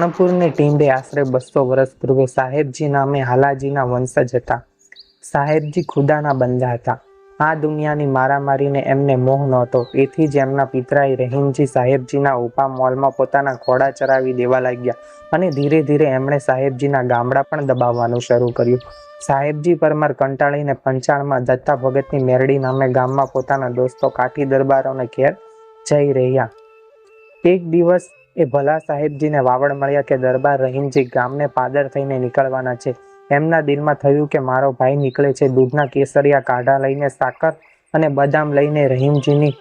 રાણપુરની ટીંબે આશરે બસો વર્ષ પૂર્વે સાહેબજી નામે હાલાજીના વંશજ હતા. સાહેબજી ખુદાના બંદા હતા. આ દુનિયાની મારામારીને એમને મોહ નહોતો. એથી જ એમના પિતરાએ રહીમજી સાહેબજીના ઉપા મોલમાં પોતાના ઘોડા ચરાવી દેવા લાગ્યા અને ધીરે ધીરે એમણે સાહેબજીના ગામડા પણ દબાવવાનું શરૂ કર્યું. સાહેબજી પરમાર કંટાળીને પંચાળમાં દત્તા ભગતની મેરડી નામે ગામમાં પોતાના દોસ્તો કાઠી દરબારોને ઘેર જઈ રહ્યા. એક દિવસ એ ભલા સાહેબજીને વાવડ મળ્યા કે દરબાર રહીમજી ગામને પાદર થઈને નીકળવાના છે. એમના દિલમાં થયું કે મારો ભાઈ નીકળે છે. દૂધના કેસરિયા કાઢા લઈને સાકર અને બદામ લઈને રહીમજીની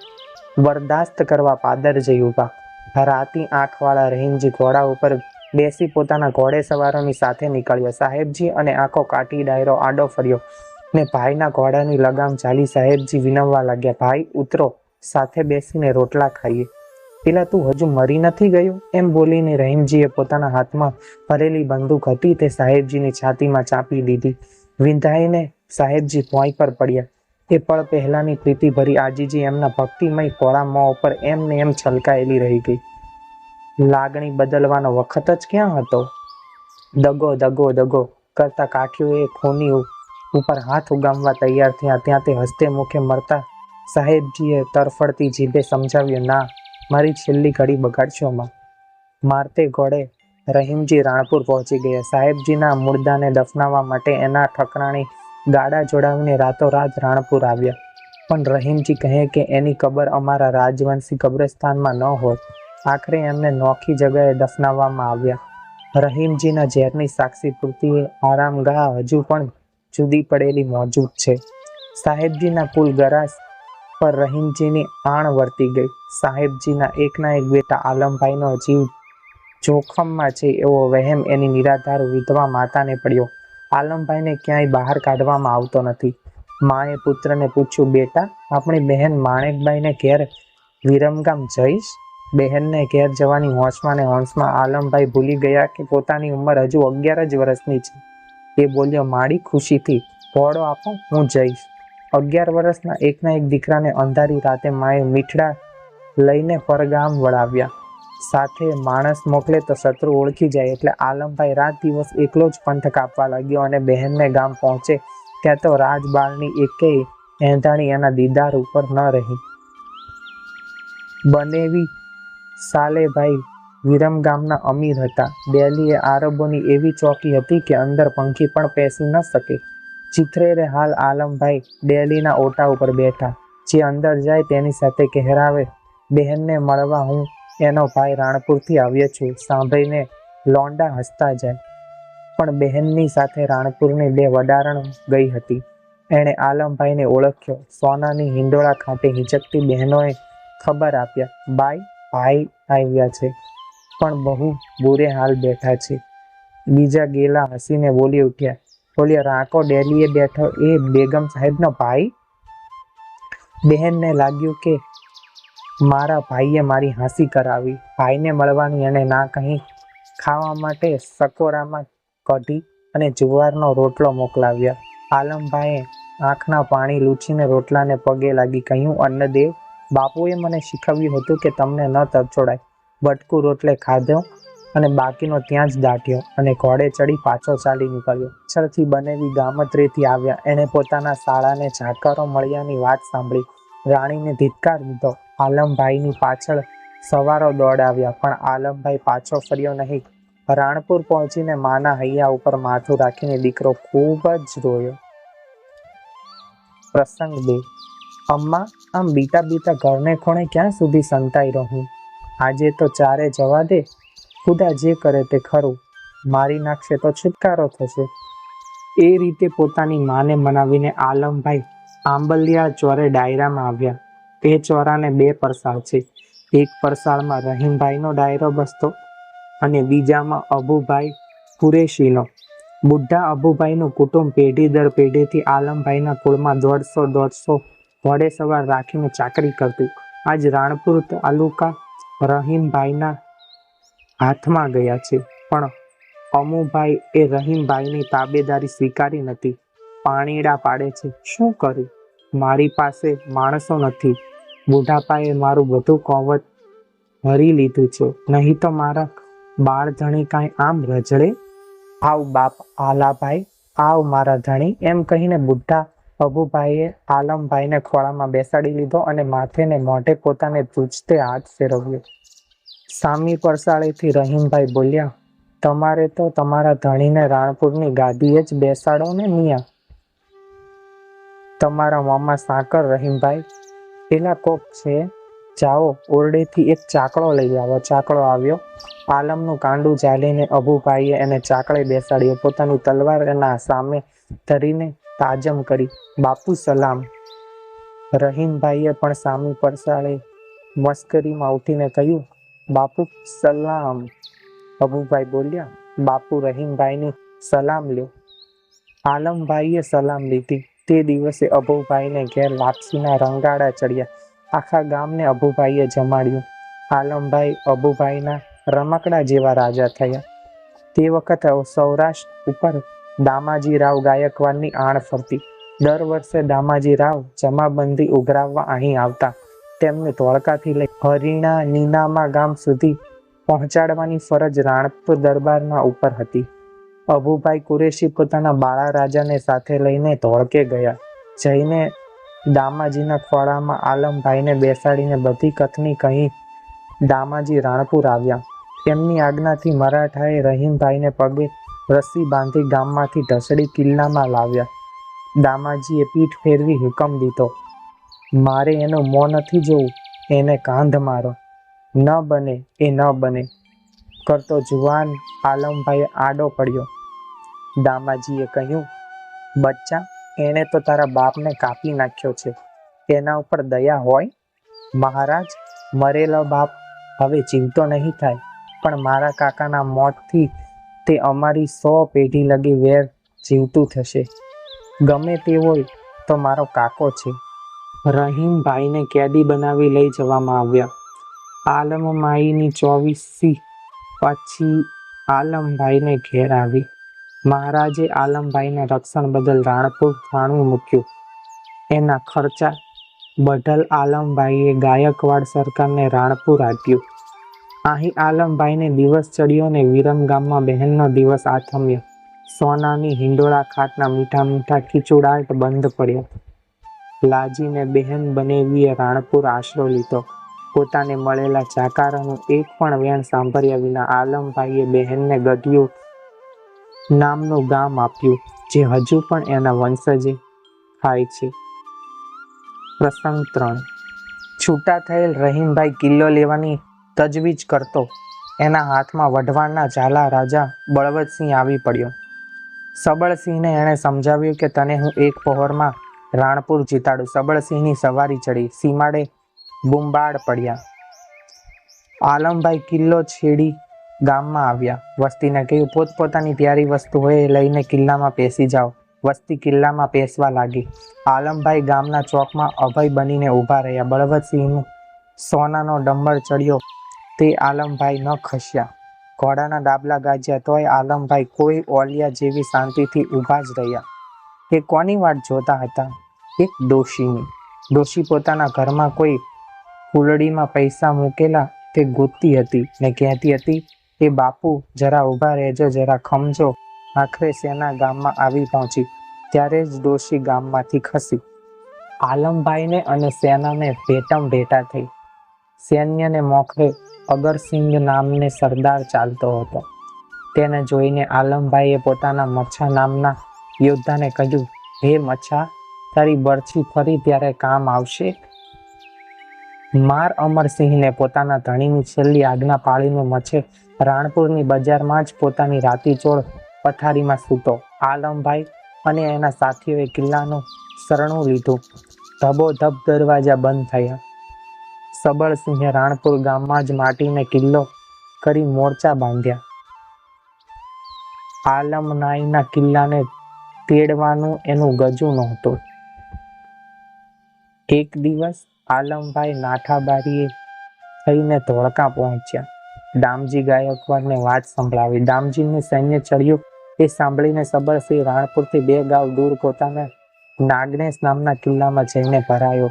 બરદાસ્ત કરવા પાદર જઈ ઊભા રાતી આંખવાળા રહીમજી ઘોડા ઉપર બેસી પોતાના ઘોડે સવારોની સાથે નીકળ્યા. સાહેબજી અને આંખો કાટી ડાયરો આડો ફર્યો ને ભાઈના ઘોડાની લગામ ચાલી સાહેબજી વિનવવા લાગ્યા, ભાઈ, ઉતરો, સાથે બેસીને રોટલા ખાઈએ. પેલા તું હજુ મરી નથી ગયો? એમ બોલીને રહીમજીએ પોતાના હાથમાં ભરેલી બંદૂક હતી તે સાહેબજીની છાતીમાં ચાપી દીધી. વિંધાઈને સાહેબજી ભોંય પર પડ્યા. એ પળ પહેલાની પ્રીતિ ભરી આજીજી એમના ભક્તિમય કોળા મોં ઉપર એમ ને એમ છલકાયેલી રહી ગઈ. લાગણી બદલવાનો વખત જ ક્યાં હતો? દગો દગો દગો કરતા કાઠીઓએ ખૂની ઉપર હાથ ઉગામવા તૈયાર થયા. ત્યાં તે હસ્તે મુખે મરતા સાહેબજીએ તરફડતી જીભે સમજાવ્યું, ના મારી છેલ્લી ઘડી બગાડશો માં મારતે ઘોડે રહીમજી રાણપુર પહોંચી ગયા. સાહેબજીના મુર્દાને દફનાવવા માટે એના ઠકરાણી ગાડા જોડાવીને રાતોરાત રાણપુર આવ્યા. પણ રહીમજી કહે કે એની કબર અમારા રાજવંશી કબ્રસ્તાનમાં ન હોય આખરે એમને નોખી જગાએ દફનાવવામાં આવ્યા. રહીમજીના ઝેરની સાક્ષી પૂર્તિએ આરામગાહ હજુ પણ જુદી પડેલી મોજૂદ છે. સાહેબજીના પુલ ગરાસ પર રહીમજીની આણ વર્તી ગઈ. સાહેબજીના એકના એક બેટા આલમભાઈનો જીવ જોખમમાં છે એવો વહેમ એની નિરાધાર વિધવા માતાને પડ્યો. આલમભાઈને ક્યાંય બહાર કાઢવામાં આવતો નથી. માએ પુત્રને પૂછ્યું, બેટા, આપણી બહેન માણેકભાઈને ઘેર વિરમગામ જઈશ? બહેનને ઘેર જવાની હોંશમાં ને હોંશમાં આલમભાઈ ભૂલી ગયા કે પોતાની ઉંમર હજુ અગિયાર જ વર્ષની છે. એ બોલ્યો માડી ખુશીથી ઘોડો આપો, હું જઈશ. અગિયાર વર્ષના એકના એક દીકરાને અંધારી રાતે માએ મીઠડા લઈને પરગામ વળાવ્યા. સાથે માણસ મોકલે તો શત્રુ ઓળખી જાય એટલે આલમભાઈ રાત દિવસ એકલો જ પંથ કાપવા લાગ્યો અને બહેનને ગામ પહોંચે ત્યાં તો રાજબાળની એકેય એંધાણી એના દીદાર ઉપર ન રહી. બનેવી સાલેભાઈ વિરમ ગામના અમીર હતા. દિલ્હીએ આરબોની એવી ચોકી હતી કે અંદર પંખી પણ પેસી ન શકે. ચિત્રેરે હાલ આલમભાઈ ડેલીના ઓટા ઉપર બેઠા. જે અંદર જાય તેની સાથે કહેરાવે, બહેનને મળવા હું એનો ભાઈ રાણપુરથી આવ્યો છું. સાંભળીને લોંડા હસતા જાય. પણ બહેનની સાથે રાણપુરની બે વડારણ ગઈ હતી. એણે આલમભાઈને ઓળખ્યો. સોનાની હિંડોળા ખાતે હિંચકતી બહેનોએ ખબર આપ્યા, બાઈ, ભાઈ આવ્યા છે. પણ બહુ બુરે હાલ બેઠા છે. બીજા ગેલા હસીને બોલી ઉઠ્યા બોલ્યા રાકો ડેલીએ બેઠો એ બેગમ સાહેબનો ભાઈ. બહેનને લાગ્યું કે મારા ભાઈએ મારી હાંસી કરાવી. ભાઈને મળવાની અને ના કહી. ખાવા માટે સકોરામાં કઢી અને જુવારનો રોટલો મોકલાવ્યા. આલમભાઈએ આંખના પાણી લૂછીને રોટલાને પગે લાગી કહ્યું, અન્નદેવ, બાપુએ મને શીખવ્યું હતું કે તમને ન તરછોડાય. બટકું રોટલે ખાધો અને બાકીનો ત્યાં જ દાટ્યો અને ઘોડે ચડી પાછો ચાલી નીકળ્યો. પાછળથી બનેવી ગામત્રીથી આવ્યા. એણે પોતાના શાળાને જાકારો મળ્યાની વાત સાંભળી. રાણીને ધિક્કાર દીધો. આલમભાઈની પાછળ સવારો દોડાવ્યા, પણ આલમભાઈ પાછો ફર્યો નહીં. રાણપુર પહોંચીને માના હૈયા ઉપર માથું રાખીને દીકરો ખૂબ જ રોયો. પ્રસંગ બે. અમ્મા, આમ બીતા બીતા ઘરને ખૂણે ક્યાં સુધી સંતાઈ રહું? આજે તો ચારે જવા દે. ખુદા જે કરે તે ખરું. મારી નાખશે તો છુટકારો થશે. એ રીતે પોતાની માને મનાવીને આલમભાઈ આંબલિયા ચોરે ડાયરામાં આવ્યા. તે ચોરાને બે પરસાળ છે. એક પરસાળમાં રહીમભાઈનો ડાયરો બસતો અને બીજામાં અબુભાઈ કુરેશીનો. બુઢા અબુભાઈનું કુટુંબ પેઢી દર પેઢીથી આલમભાઈના કુળમાં દોઢસો દોઢસો ઘોડે સવાર રાખીને ચાકરી કરતું. આજ રાણપુર તાલુકા રહીમભાઈના હાથમાં ગયા છે, પણ અમુભાઈ એ રહીમભાઈની તાબેદારી સ્વીકારી નથી. પાણીડા પાડે છે, શું કરું? મારી પાસે માણસો નથી. બુઢાપાએ મારું બધું કોવત ભરી લીધું છે, નહીં તો મારા બાળ ધણી કાંઈ આમ રજડે? આવ બાપ આલાભાઈ, આવ મારા ધણી, એમ કહીને બુઢા અબુભાઈએ આલમભાઈને ખોળામાં બેસાડી લીધો અને માથેને મોઢે પોતાને તૂજતે હાથ ફેરવ્યો. સામી પરસાળીથી રહીમભાઈ બોલ્યા, તમારે તો તમારા ધણીને રાણપુરની ગાદીએ જ બેસાડો ને મિયા. તમારા મામા સાકર રહીમભાઈ, પેલા કોક છે. જાઓ, ઓરડેથી એક ચાકડો લઈ આવો. ચાકડો આવ્યો, પાલમનું કાંડું ઝાલીને અભુભાઈએ એને ચાકડે બેસાડ્યો. પોતાની તલવાર એના સામે ધરીને તાજમ કરી, બાપુ સલામ. રહીમભાઈએ પણ સામી પરસાળે મસ્કરીમાં ઉઠીને કહ્યું બાપુ, સલામ. અબુભાઈ બોલ્યા, બાપુ રહીમભાઈને સલામ લ્યો. આલમભાઈએ સલામ લીધી. તે દિવસે અબુભાઈને ઘેર લાપસીના રંગાડા ચડ્યા. આખા ગામને અબુભાઈએ જમાડ્યું. આલમભાઈ અબુભાઈના રમકડા જેવા રાજા થયા. તે વખતે સૌરાષ્ટ્ર ઉપર દામાજી રાવ ગાયકવાડની આણ ફરતી. દર વર્ષે દામાજી રાવ જમાબંધી ઉઘરાવવા અહીં આવતા. તેમને ધોળકાથી લઈ હરિણા નીનામા ગામ સુધી પહોંચાડવાની ફરજ રાણપુર દરબારના ઉપર હતી. અબુભાઈ કુરેશી પોતાના બાળા રાજાને સાથે લઈને ધોળકે ગયા. જઈને દામાજીના ખોળામાં આલમભાઈને બેસાડીને બધી કથની કહી દામાજી રાણપુર આવ્યા. એમની આજ્ઞાથી મરાઠાએ રહીમભાઈને પગે રસ્સી બાંધી ગામમાંથી ઢસડી કિલ્લામાં લાવ્યા. દામાજીએ પીઠ ફેરવી હુકમ દીધો. મારે એનું મોં નથી જોવું. એને કાંધ મારો. ન બને એ ન બને. કરતો જુવાન આલમભાઈ આડો પડ્યો. દામાજીએ કહ્યું, બચ્ચા, એણે તો તારા બાપને કાપી નાખ્યો છે. એના ઉપર દયા હોય? મહારાજ, મરેલો બાપ હવે જીવતો નહીં થાય, પણ મારા કાકાના મોતથી તે અમારી સો પેઢી લગી વેર જીવતું થશે. ગમે તે હોય તો મારો કાકો છે. રહીમભાઈને કેદી બનાવી લઈ જવામાં આવ્યા. આલમમાઈની ચોવીસી પછી આલમભાઈને ઘેર આવી. મહારાજે આલમભાઈને રક્ષણ બદલ રાણપુર થાણું મૂક્યું. એના ખર્ચા બઢલ આલમભાઈએ ગાયકવાડ સરકારને રાણપુર આપ્યું. અહીં આલમભાઈને દિવસ ચડ્યો ને વિરમ ગામમાં બહેનનો દિવસ આથમ્યો. સોનાની હિંડોળા ખાટના મીઠા મીઠા ખીચુડાટ બંધ પડ્યો. લાજીને બહેન બનેવીએ રાણપુર આશરો લીધો. પોતાને મળેલા જાકારાનું એક પણ વેણ સાંભળ્યા વિના આલમભાઈએ બહેનને ગઢિયું નામનું ગામ આપ્યું, જે હજુ પણ એના વંશજે થાય છે. પ્રસંગ ત્રણ. છૂટા થયેલ રહીમભાઈ કિલ્લો લેવાની તજવીજ કરતો. એના હાથમાં વઢવાણના ઝાલા રાજા બળવતસિંહ આવી પડ્યો. સબળસિંહને એણે સમજાવ્યું કે તને હું એક પહોરમાં રાણપુર જીતાડું. સબળસિંહની સવારી ચડી. સીમાડે બુંબાડ પડ્યા. આલમભાઈ કિલ્લો છેડી ગામમાં આવ્યા. વસ્તીને કહ્યું, પોતપોતાની પ્યારી એ લઈને કિલ્લામાં પેસી જાઓ. વસ્તી કિલ્લામાં પેસવા લાગી. આલમભાઈ ગામના ચોકમાં અભય બનીને ઊભા રહ્યા. બળવતસિંહનું સોનાનો ડંબર ચડ્યો. તે આલમભાઈ ન ખસ્યા. ઘોડાના ડાબલા ગાજ્યા. તોય આલમભાઈ કોઈ ઓલિયા જેવી શાંતિથી ઊભા જ રહ્યા. એ કોની વાટ જોતા હતા? એક ડોશીની. ડોશી પોતાના ઘરમાં કોઈ કુલડીમાં પૈસા મૂકેલા તે ગોતતી હતી ને કહેતી હતી, એ બાપુ, જરા ઊભા રહેજો, જરા ખમજો. આખરે સેના ગામમાં આવી પહોંચી? ત્યારે જ ડોશી ગામમાંથી ખસી. આલમભાઈને અને સેનાને ભેટમ ભેટા થઈ. સૈન્યને મોખરે અગરસિંહ નામને સરદાર ચાલતો હતો. તેને જોઈને આલમભાઈએ પોતાના મચ્છા નામના યોદ્ધાને કહ્યું, હે મચ્છા, તારી બરછી ફરી ત્યારે કામ આવશે? માર અમરસિંહને પોતાના ધણીની છેલ્લી આજ્ઞા પાળીને મચ્છે રાણપુરની બજારમાં જ પોતાની રાતીચોળ પથારીમાં સૂતો. આલમભાઈ અને એના સાથીઓએ કિલ્લાનું શરણું લીધું. ધબો ધબ દરવાજા બંધ થયા. સબળસિંહે રાણપુર ગામમાં જ માટીને કિલ્લો કરી મોરચા બાંધ્યા. આલમનાઈના કિલ્લાને તેડવાનું એનું ગજું નહોતું. એક દિવસ આલમભાઈ નાઠાબારીએ થઈને ધોળકા પહોંચ્યા. દામજી ગાયકવાડને વાત સંભળાવી. દામજીને સૈન્ય ચડ્યું એ સાંભળીને સબરસિંહ રાણપુરથી બે ગાવ દૂર પોતાના નાગનેશ નામના કિલ્લામાં જઈને ભરાયો.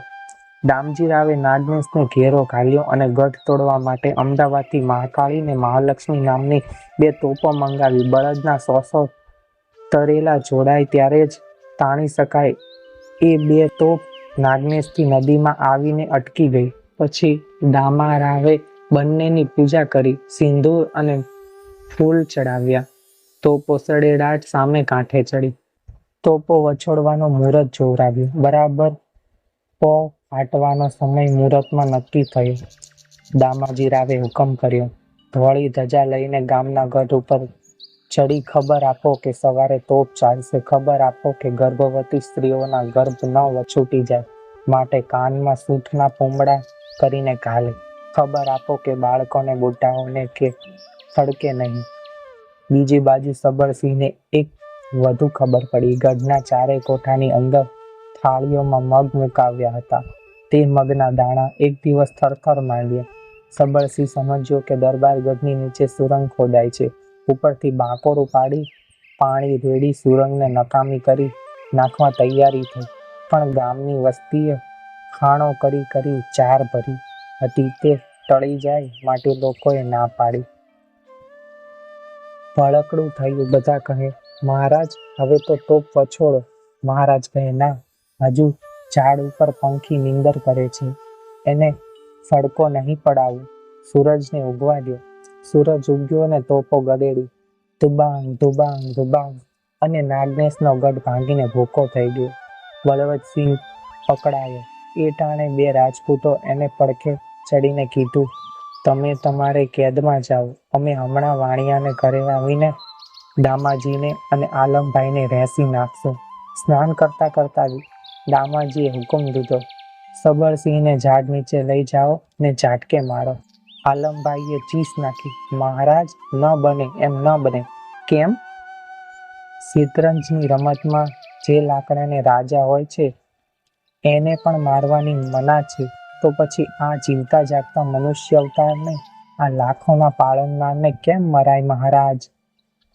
દામજી રાવે નાગનેશને ઘેરો ઘાલ્યો અને ગઢ તોડવા માટે અમદાવાદથી મહાકાળી ને મહાલક્ષ્મી નામની બે તોપો મંગાવી. બળદના સો સો તરેલા જોડાય ત્યારે જ તાણી શકાય. એ બે તોપ નાગનેશથી નદીમાં આવીને અટકી ગઈ. પછી દામા રાવે બંનેની પૂજા કરી, સિંદૂર અને ફૂલ ચડાવ્યા. તોપો સડેડાટ સામે કાંઠે ચડી. તોપો વછોડવાનો મુહૂર્ત જોવરાવ્યો. બરાબર પો ફાટવાનો સમય મુહૂર્તમાં નક્કી થયો. દામાજી રાવે હુકમ કર્યો. ધોળી ધજા લઈને ગામના ગઢ ઉપર ચડી ખબર આપો કે સવારે તોપ ચાલશે. ખબર આપો કે ગર્ભવતી સ્ત્રીઓના ગર્ભ ન વછૂટી જાય. માટે કાનમાં સૂઠના પૂમડા કરીને ઘાલે. ખબર આપો કે બાળકોને બુઢાઓને કે થડકે નહીં. બીજી બાજુ સબરસિંહને એક વધુ ખબર પડી. ગઢના ચારે કોઠાની અંદર થાળીઓમાં મગ મુકાવ્યા હતા. તે મગના દાણા એક દિવસ થરથર માંડ્યા. સબરસિંહ સમજ્યો કે દરબાર ગઢની નીચે સુરંગ ખોદાય છે. ઉપરથી બાંકોરું પાડી, પાણી રેડી સુરંગને નકામી કરી નાખવા તૈયારી થઈ. પણ ગામની વસ્તીએ ખાણો કરી કરી ચાર ભરી. હતી તે ટળી જાય માટે લોકોએ ના પાડી. ભડકડું થયું બધા કહે, મહારાજ, હવે તો તોપ વછોડો. મહારાજ કહે, ના, હજુ ઝાડ ઉપર પંખી નીંદર કરે છે. એને ફડકો નહીં પડાવું. સૂરજને ઉગવા દો સૂરજ ઉગ્યો અને તોપો ગડેડી ધુબાંગ ધુબાંગ ધુબાંગ. અને નાગનેશનો ગઢ ભાંગીને ભૂખો થઈ ગયો. બળવતસિંહ પકડાયો. એ ટાણે બે રાજપૂતો એને પડખે ચડીને કીધું, તમે તમારે કેદમાં જાઓ. અમે હમણાં વાણિયાને ઘરે આવીને દામાજીને અને આલમભાઈને રહેસી નાખશું. સ્નાન કરતા કરતા દામાજીએ હુકમ દીધો, સબરસિંહને ઝાડ નીચે લઈ જાઓ ને ઝાટકે મારો. આલમભાઈએ ચીસ નાખી. મહારાજ, ન બને, એમ ન બને. કેમ? શેતરંજની રમતમાં જે લાકડાને રાજા હોય છે, એને પણ મારવાની મના છે. તો પછી આ જીવતા જાગતા મનુષ્ય અવતારને, આ લાખોના પાળનનારને કેમ મરાય મહારાજ?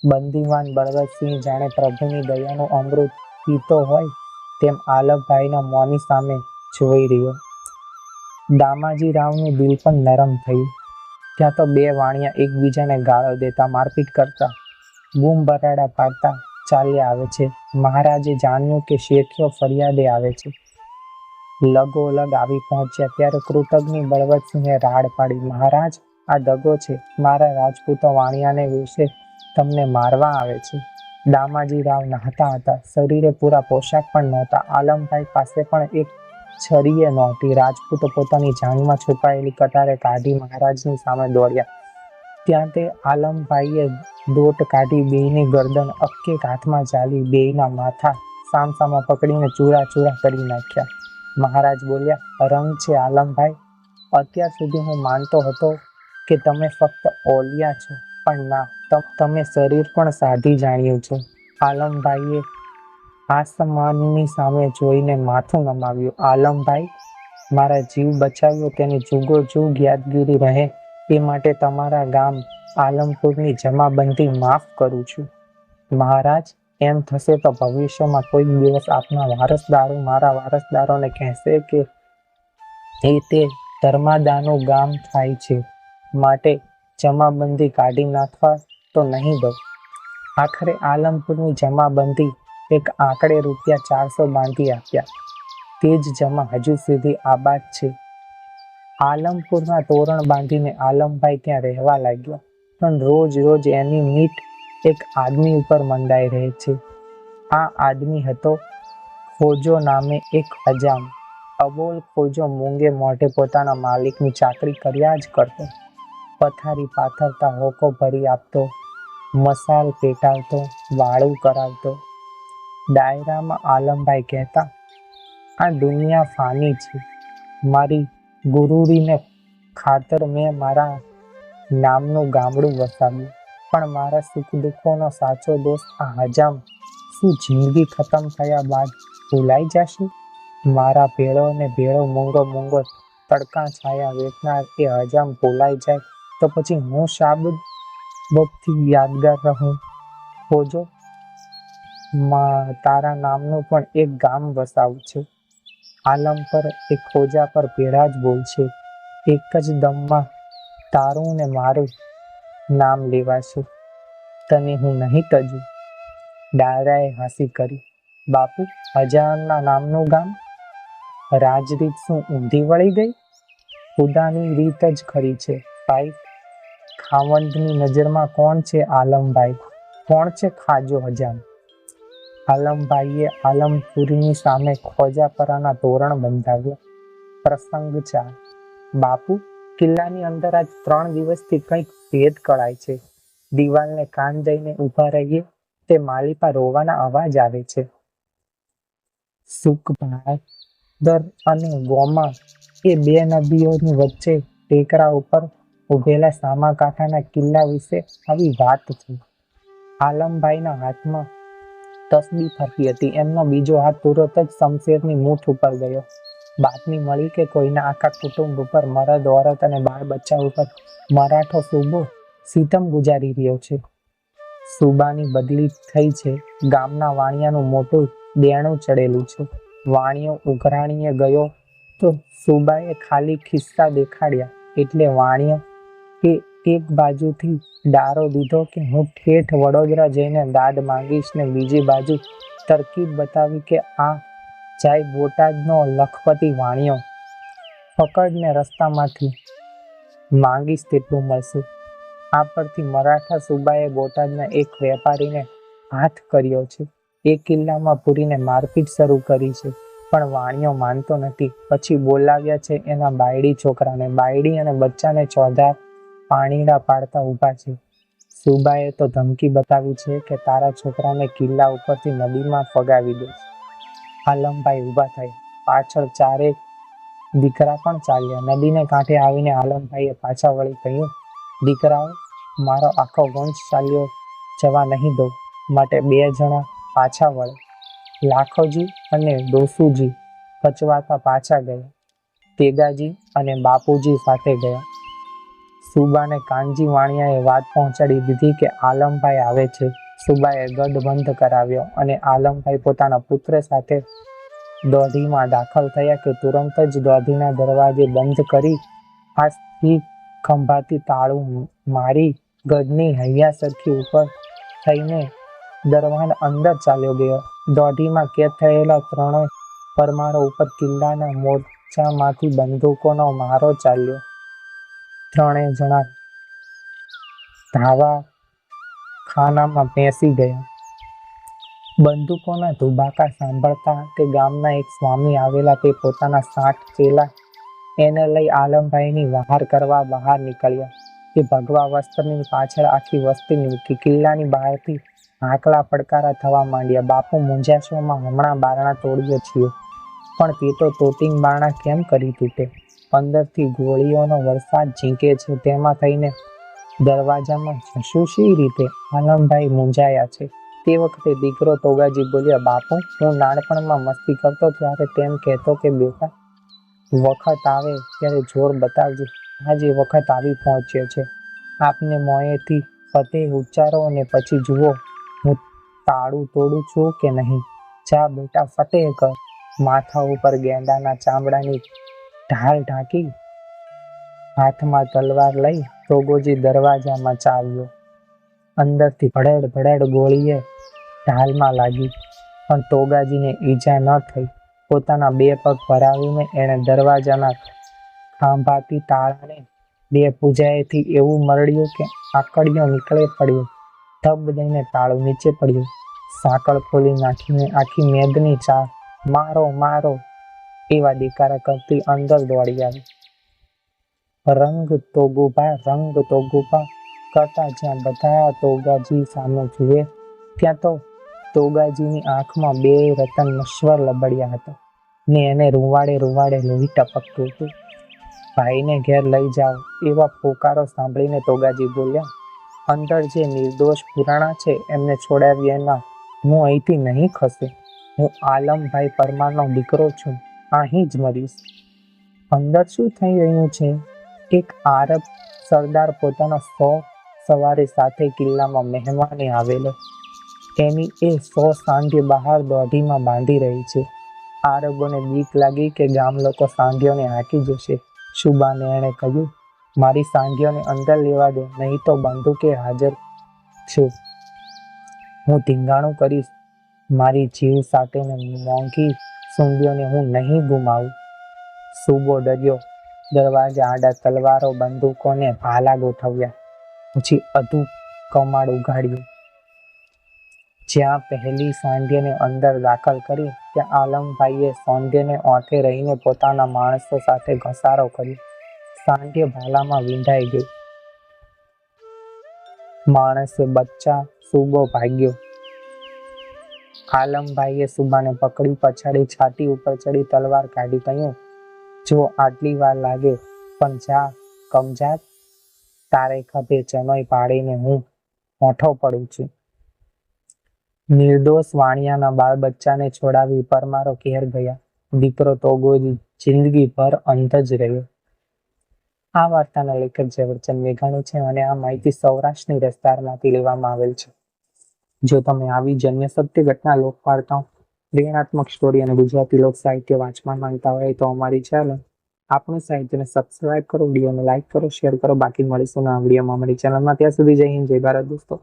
બંદીવાન બળવતસિંહ જાણે પ્રભુની દયાનું અમૃત પીતો હોય, તેમ આલમભાઈના મોની સામે જોઈ રહ્યો. દામાજી રાવનું દિલ પણ નરમ થયું. ત્યાં તો બે વાણિયા એકબીજાને ગાળો દેતા, મારપીટ કરતા, બૂમ બરાડા પાડતા ચાલ્યા આવે છે. મહારાજે જાણ્યું કે શેઠિયો ફરિયાદે આવે છે. લગો લગ આવી પહોંચ્યા ત્યારે કૃતજ્ઞ બળવતસિંહે રાડ પાડી, મહારાજ, આ દગો છે. મારા રાજપૂતો વાણિયાને વિશે તમને મારવા આવે છે. દામાજી રાવ નહાતા હતા. શરીરે પૂરા પોશાક પણ નહોતા. આલમભાઈ પાસે પણ એક છરીએ નહોતી. રાજપૂતો પોતાની જાણમાં છુપાયેલી કટારે કાઢી મહારાજની સામે દોડ્યા. ત્યાં તે આલમભાઈએ દોટ કાઢી બેયની ગરદન અક્કે હાથમાં ચાલી બેયના માથા સામસામા પકડીને ચૂરા ચૂરા કરી નાખ્યા. મહારાજ બોલ્યા રંગ છે આલમભાઈ. અત્યાર સુધી હું માનતો હતો કે તમે ફક્ત ઓલિયા છો, પણ ના તમે શરીર પણ સાધી જાણ્યું છે. આલમભાઈએ આસમાનની સામે જોઈને માથું નમાવ્યું. આલમભાઈ, મારા જીવ બચાવ્યો, તેની જુગો જુગ યાદગીરી રહે. એ માટે તમારા ગામ આલમપુરની જમાબંધી માફ કરું છું. મહારાજ, એમ થશે તો ભવિષ્યમાં કોઈ દિવસ આપના વારસદારો મારા વારસદારોને કહેશે કે એ તે ધર્માદાનું ગામ થાય છે. માટે જમાબંધી કાઢી નાખવા તો નહીં દઉં. આખરે આલમપુરની જમાબંધી એક આંકડે રૂપિયા ચારસો બાંધી આપ્યા. તે જ જમા હજુ સુધી આબાદ છે. આલમપુરના તોરણ બાંધીને આલમભાઈ ત્યાં રહેવા લાગ્યા. પણ રોજ રોજ એની મીટ એક આદમી ઉપર મંડાઈ રહે છે. આ આદમી હતો ખોજો નામે એક હજામ અબોલ ખોજો મૂંગે મોઢે પોતાના માલિકની ચાકરી કર્યા જ કરતો. પથારી પાથરતા હોકો ભરી આપતો, મસાલ પેટાવતો વાળું કરાવતો. ડાયરામાં આલમભાઈ કહેતા, આ દુનિયા ફાની છે. મારી ગુરુરીને ખાતર મેં મારા નામનું ગામડું વસાવ્યું. પણ મારા સુખ દુઃખોનો સાચો દોસ્ત આ હજામ શું જિંદગી ખતમ થયા બાદ ભૂલાઈ જશે? મારા ભેળો ને ભેળો મૂંગો મૂંગો તડકા છાયા વેચનાર એ હજામ ભૂલાઈ જાય તો પછી હું શાબદ બબથી યાદગાર રહું? માં તારા નામનું પણ એક ગામ વસાવું છે. આલમ પર એ ખોજા પર ભેળા જ બોલશે એક જ દમમાં તારું ને મારું નામ લેવાશે. તને હું નહીં તજું. ડાયરાએ હાંસી કરી. બાપુ, અજાણના નામનું ગામ? રાજરીત શું ઊંધી વળી ગઈ? ખુદાની રીત જ ખરી છે. ભાઈ, ખાવંદની નજરમાં કોણ છે આલમભાઈ? કોણ છે ખાજો હજામ આલમભાઈએ આલમપુરીની સામે ખોજાપરાના ધોરણ બંધાવ્યા. પ્રસંગ ચાર. બાપુ, કિલ્લાની અંદર આજ ત્રણ દિવસથી કંઈક ભેદ કળાય છે. દિવાલને કાન દઈને ઊભા રહીએ, તે માલિપા રોવાના અવાજ આવે છે. સુખભાઈ દર અને ગોમા એ બે નદીઓની વચ્ચે ટેકરા ઉપર ઉભેલા સામાકાંઠાના કિલ્લા વિશે આવી વાત છે. આલમભાઈના હાથમાં તસબી ફરતી હતી. એમનો બીજો હાથ તુરત જ શમશેરની મૂઠ ઉપર ગયો. બાતમી મળી કે કોઈના આખા કુટુંબ ઉપર મરદ, ઓરત અને બાળ બચ્ચા ઉપર મરાઠો સૂબો સીતમ ગુજારી રહ્યો છે. સુબાની બદલી થઈ છે. ગામના વાણિયાનું મોટું દેણું ચડેલું છે. વાણિયો ઉઘરાણીએ ગયો તો સુબાએ ખાલી ખિસ્સા દેખાડ્યા. એટલે વાણિયો કે એક બાજુથી ડારો દીધો કે હું ઠેઠ વડોદરા જઈને દાદ માંગીશ ને બીજી બાજુ તરકીબ બતાવી કે આ જાય બોટાદનો લખપતિ વાણિયો. પકડને રસ્તામાંથી માંગીશ તેટલું મળશે. આ પરથી મરાઠા સુબાએ બોટાદના એક વેપારીને હાથ કર્યો છે. એ કિલ્લામાં પૂરીને મારપીટ શરૂ કરી છે. પણ વાણિયો માનતો નથી. પછી બોલાવ્યા છે એના બાયડી છોકરાને. બાયડી અને બચ્ચાને ચોધા પાણીડા પાડતા ઊભા છે. સુબાએ તો ધમકી બતાવી છે કે તારા છોકરાને કિલ્લા ઉપરથી નદીમાં ફગાવી દે આલમભાઈ ઊભા થયા. પાછળ ચારેક દીકરા પણ ચાલ્યા. નદીને કાંઠે આવીને આલમભાઈએ પાછા વળી કહ્યું, દીકરાઓ, મારો આખો વંશ ચાલ્યો જવા નહીં દો. માટે બે જણા પાછા વળે. લાખોજી અને ડોસુજી કચવાતા પાછા ગયા. તેગાજી અને બાપુજી સાથે ગયા. સુબાને કાનજી વાણિયાએ વાત પહોંચાડી દીધી કે આલમભાઈ આવે છે. સુબાએ ગઢ બંધ કરાવ્યો અને આલમભાઈ પોતાના પુત્ર સાથે દોઢીમાં દાખલ થયા કે તુરંત જ દોઢીના દરવાજે બંધ કરી હાથથી ખંભાતી તાળું મારી ગઢની હૈયા સરખી ઉપર થઈને દરવાન અંદર ચાલ્યો ગયો. દોઢીમાં કેદ થયેલા ત્રણેય પરમારો ઉપર કિલ્લાના મોરચામાંથી બંદૂકોનો મારો ચાલ્યો. ત્રણેય જણા ધાવા ખાનામાં બેસી ગયા. બંદૂકોના ધુબાકા સાંભળતા તે ગામના એક સ્વામી આવેલા તે પોતાના સાઠ ચેલા એને લઈ આલમભાઈની વહાર કરવા બહાર નીકળ્યા. તે ભગવા વસ્ત્રની પાછળ આખી વસ્તીની કિલ્લાની બહારથી હાકલા પડકારા થવા માંડ્યા. બાપુ મૂંઝાશોમાં હમણાં બારણા તોડીએ છીએ પણ તે તો તોતિંગ બારણા કેમ કરી તૂટે? અંદરથી ગોળીઓનો વરસાદ ઝીંકે છે. તેમાં થઈને દરવાજામાં જશું રીતે? આનંદભાઈ મૂંઝાયા છે. તે વખતે દીકરો તોગાજી બોલ્યા, બાપુ, હું નાનપણમાં મસ્તી કરતો ત્યારે તેમ કહેતો કે, બેટા, વખત આવે ત્યારે જોર બતાવજો. આજે વખત આવી પહોંચ્યો છે. આપને મોંએથી ફતેહ ઉચ્ચારો અને પછી જુઓ, હું તાળું તોડું છું કે નહીં? જા બેટા, ફતેહ કર. માથા ઉપર ગેંડાના ચામડાની ઢાલ ઢાંકી હાથમાં તલવાર લઈ તોગોજી દરવાજામાં ચાલ્યો. અંદરથી ભડેડ ભડેડ ગોળીએ ઢાલમાં લાગી, પણ તોગાજીને ઈજા ન થઈ. પોતાના બે પગ ભરાવીને એણે દરવાજાના ખાંભાથી તાળાને બે પૂજાએથી એવું મરડ્યું કે આકડીઓ નીકળે પડ્યો. ધબ દઈને તાળું નીચે પડ્યું. સાંકળ ખોલી નાખીને આખી મેદની ચા મારો મારો એવા દીકારા કરતી અંદર દોડી આવી. રંગ તોગુભા રંગ તોગુભા કરતા જ્યાં બધા તોગાજી સામે જુએ, ત્યાં તો તોગાજીની આંખમાં બે રતન નશ્વર લબડ્યા હતા. ને એને રૂવાડે રૂવાડે લોહી ટપકતું હતું. ભાઈને ઘેર લઈ જાઓ, એવા પોકારો સાંભળીને તોગાજી બોલ્યા, અંદર જે નિર્દોષ પુરાણા છે, એમને છોડાવ્યા એના હું અહીંથી નહીં ખસે. હું આલમભાઈ પરમારનો દીકરો છું. અહીં જ મરીશ અંદર શું થઈ રહ્યું છે? એક આરબ સરદાર પોતાનો સો સવારે સાથે કિલ્લામાં મહેમાને આવેલો. એની એ સો સાંજે બહાર દોઢીમાં બાંધી રહી છે. આરબોને બીક લાગી કે ગામ લોકો સાંઢીઓને હાંકી જશે. શુબાને એણે કહ્યું, મારી સાંઢીઓને અંદર લેવા દો, નહીં તો બંદૂકે હાજર છું. હું ધીંગાણું કરીશ. મારી જીવ સાથેને મોંઘી સુંદીઓને હું નહીં ગુમાવું. સુબો ડર્યો. દરવાજા, આડા તલવારો, બંદૂકોને ભાલા ગોઠવ્યા પછી અધુ કમાડ ઉગાડ્યું જ્યાં પહેલી સાંઢીને અંદર દાખલ કરી, ત્યાં આલમભાઈએ સોંધ્યને ઓંઠે રહીને પોતાના માણસો સાથે ઘસારો કર્યો. સાંધ્ય ભાલામાં વિંધાઈ ગઈ માણસે બચ્ચા, સુબો ભાગ્યો. આલમભાઈએ સુબાને પકડી પછાડી છાતી ઉપર ચડી તલવાર કાઢી કહ્યું, જો આટલી વાર લાગે, પણ જા, કમજાત. તારે ખભે ચનોય પાડીને હું મોઠો પડું છું. નિર્દોષ વાણિયાના બાળ બચ્ચાને છોડાવી પરમારો ઘેર ગયા. દીકરો તો ગોજી જિંદગીભર અંધ જ રહ્યો. આ વાર્તાના લેખક જયવર્ચન મેઘાણી છે અને આ માહિતી સૌરાષ્ટ્રની રસ્તારમાંથી લેવામાં આવેલ છે. જો તમે આવી જન્ય સત્ય ઘટના લોક વાર્તાઓ પ્રેરણાત્મક સ્ટોરી અને ગુજરાતી લોક સાહિત્ય વાંચવા માંગતા હોય તો અમારી ચેનલ આપણું સાહિત્યને સબસ્ક્રાઇબ કરો વિડીયોને લાઈક કરો શેર કરો. બાકી મળીશું ના વિડીયોમાં અમારી ચેનલમાં ત્યાં સુધી જય હિન્દ, જય ભારત, દોસ્તો.